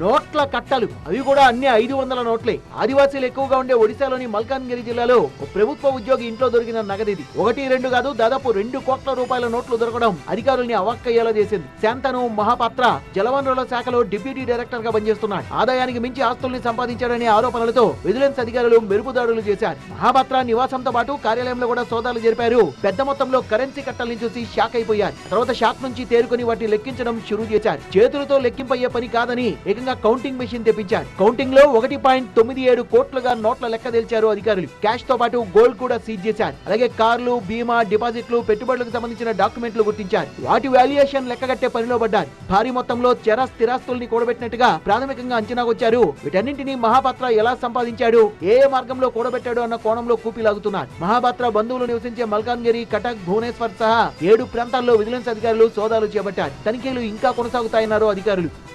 నోట్ల కట్టలు. అవి కూడా అన్ని ఐదు వందల నోట్లే. ఆదివాసీలు ఎక్కువగా ఉండే ఒడిశాలోని మల్కాన్గిరి జిల్లాలో ఒక ప్రభుత్వ ఉద్యోగి ఇంట్లో దొరికిన నగదిది. ఒకటి రెండు కాదు దాదాపు రెండు కోట్ల రూపాయల నోట్లు దొరకడం అధికారుల్ని అవాక్కయ్యేలా చేసింది. శాంతను మహాపాత్ర జలవనరుల శాఖలో డిప్యూటీ డైరెక్టర్గా పనిచేస్తున్నాడు. ఆదాయానికి మించి ఆస్తుల్ని సంపాదించాడనే ఆరోపణలతో విజిలెన్స్ అధికారులు మెరుపుదాడులు చేశారు. మహాపాత్ర నివాసంతో పాటు కార్యాలయంలో కూడా సోదాలు జరిపారు. పెద్ద మొత్తంలో కరెన్సీ కట్టల్ని చూసి షాక్ అయిపోయారు. తర్వాత షాక్ నుంచి తేరుకొని వాటిని లెక్కించడం షురూ చేశారు. చేతులతో లెక్కింపయ్యే పని కాదని ఏకంగా కౌంటింగ్ మెషిన్ తెప్పించారు. కౌంటింగ్లో ఒకటి పాయింట్ తొమ్మిది ఏడు కోట్లుగా నోట్ల లెక్క తెలిచారు అధికారులు. క్యాష్తో పాటు గోల్డ్ కూడా సీజ్ చేశారు. అలాగే కార్లు బీమా డిపాజిట్లు పెట్టుబడులకు సంబంధించిన డాక్యుమెంట్లు గుర్తించారు. వాటి వాల్యుయేషన్ లెక్కగట్టే పనిలో పడ్డారు. భారీ మొత్తంలో చెర స్థిరాస్తుల్ని కూడబెట్టినట్టుగా ప్రాథమికంగా అంచనా వచ్చారు. వీటన్నింటినీ మహాపాత్ర ఎలా సంపాదించాడు? ఏ ఏ మార్గంలో కూడబెట్టాడు అన్న కోణంలో కూపిలాగుతున్నారు మహాపాత్ర బంధువులు నివసించే మల్కాన్గిరి కటక్ భువనేశ్వర్ సహా ఏడు ప్రాంతాల్లో విజిలెన్స్ అధికారులు సోదాలు చేపట్టారు. తనిఖీలు ఇంకా కొనసాగుతాయన్నారు అధికారులు.